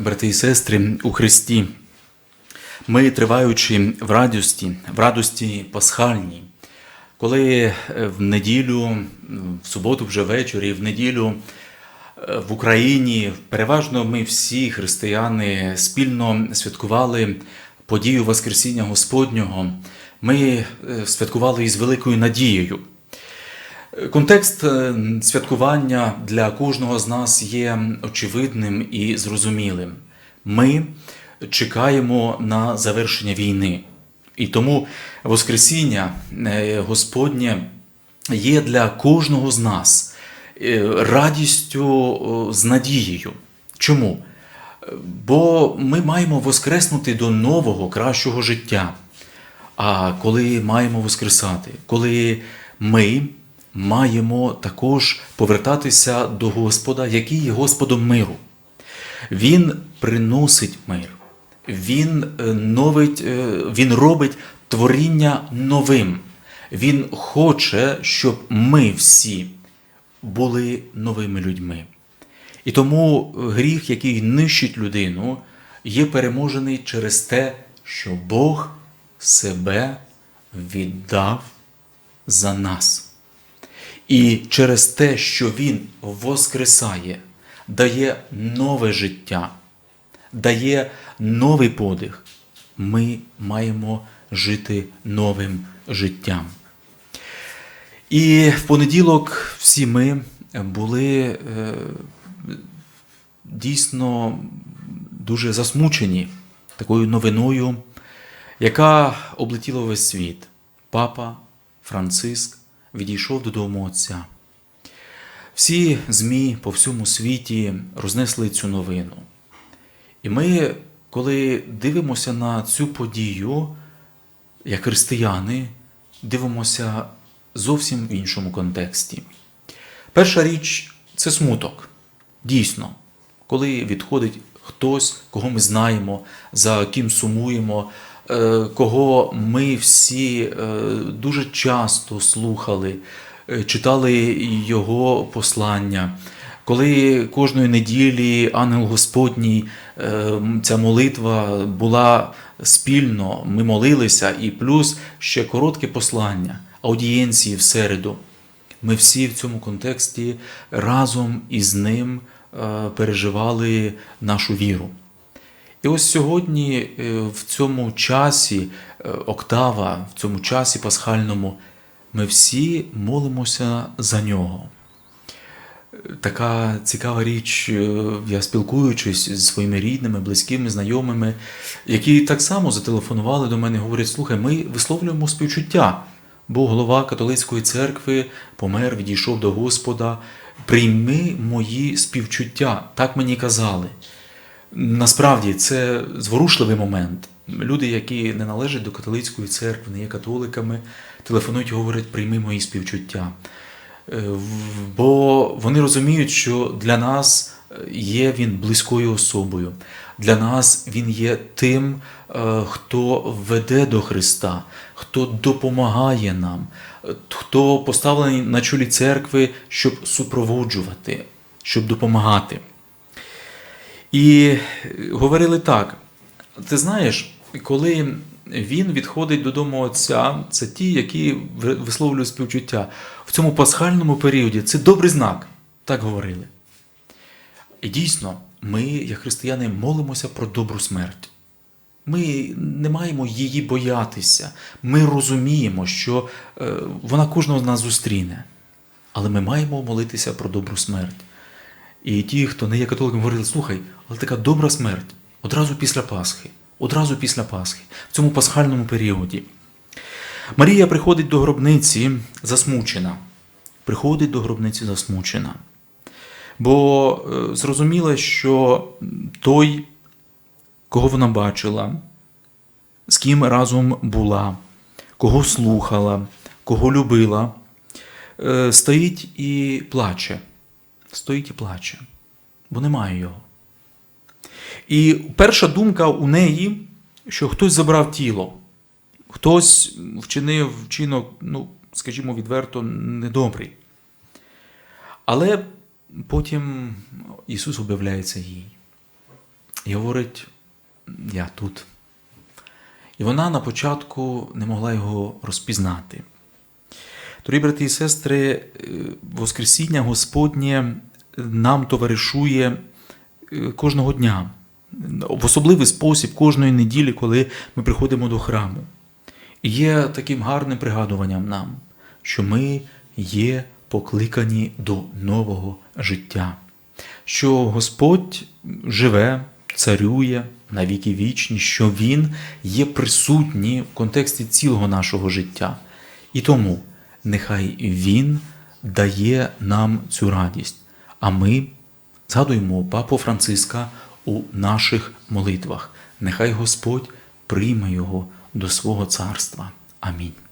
брати і сестри, у Христі. Ми, триваючи в радості, в радості пасхальній, коли е, в неділю, в суботу вже ввечері, в неділю е, в Україні, переважно ми всі християни спільно святкували подію Воскресіння Господнього, ми е, святкували із великою надією. Контекст е, святкування для кожного з нас є очевидним і зрозумілим. Ми чекаємо на завершення війни. І тому Воскресіння е, Господнє є для кожного з нас е, радістю з надією. Чому? Бо ми маємо воскреснути до нового, кращого життя. А коли маємо воскресати, коли ми маємо також повертатися до Господа, який є Господом миру. Він приносить мир, Він, е, новить, е, він робить творіння новим. Він хоче, щоб ми всі були новими людьми. І тому гріх, який нищить людину, є переможений через те, що Бог себе віддав за нас. І через те, що Він воскресає, дає нове життя, дає новий подих, ми маємо жити новим життям. І в понеділок всі ми були е, дійсно дуже засмучені такою новиною, яка облетіла весь світ. Папа Франциск відійшов додому Отця. Всі ЗМІ по всьому світі рознесли цю новину. І ми, коли дивимося на цю подію, як християни, дивимося зовсім в іншому контексті. Перша річ це смуток. Дійсно, коли відходить хтось, кого ми знаємо, за ким сумуємо, кого ми всі е, дуже часто слухали, е, читали його послання. Коли кожної неділі ангел Господній, ця молитва була спільно, ми молилися, і плюс ще коротке послання, аудієнції в середу. Ми всі в цьому контексті разом із ним переживали нашу віру. І ось сьогодні в цьому часі октава, в цьому часі пасхальному, ми всі молимося за нього. Така цікава річ, я спілкуючись зі своїми рідними, близькими, знайомими, які так само зателефонували до мене, говорять: слухай, ми висловлюємо співчуття, бо голова католицької церкви помер, відійшов до Господа. Прийми мої співчуття, так мені казали. Насправді це зворушливий момент. Люди, які не належать до католицької церкви, не є католиками, телефонують і говорять, прийми мої співчуття. Бо вони розуміють, що для нас є він близькою особою, для нас він є тим, хто веде до Христа, хто допомагає нам, хто поставлений на чолі церкви, щоб супроводжувати, щоб допомагати. І говорили так: ти знаєш, коли він відходить додому Отця, це ті, які висловлюють співчуття. В цьому пасхальному періоді це добрий знак, так говорили. І дійсно, ми, як християни, молимося про добру смерть. Ми не маємо її боятися. Ми розуміємо, що вона кожного з нас зустріне. Але ми маємо молитися про добру смерть. І ті, хто не є католиком, говорили, слухай, але така добра смерть одразу після Пасхи, одразу після Пасхи, в цьому пасхальному періоді. Марія приходить до гробниці засмучена. Приходить до гробниці засмучена. Бо зрозуміла, що той, кого вона бачила, з ким разом була, кого слухала, кого любила, стоїть і плаче стоїть і плаче, бо немає його. І перша думка у неї, що хтось забрав тіло, хтось вчинив вчинок, ну, скажімо, відверто недобрий. Але потім Ісус об'являється їй. і говорить: Я тут. І вона на початку не могла його розпізнати. Дорогі брати і сестри, е, Воскресіння Господнє нам товаришує е, кожного дня, в особливий спосіб кожної неділі, коли ми приходимо до храму. І є таким гарним пригадуванням нам, що ми є покликані до нового життя, що Господь живе, царює на віки вічні, що Він є присутній в контексті цілого нашого життя. І тому нехай Він дає нам цю радість, а ми згадуємо Папу Франциска у наших молитвах. Нехай Господь прийме його до свого царства. Амінь.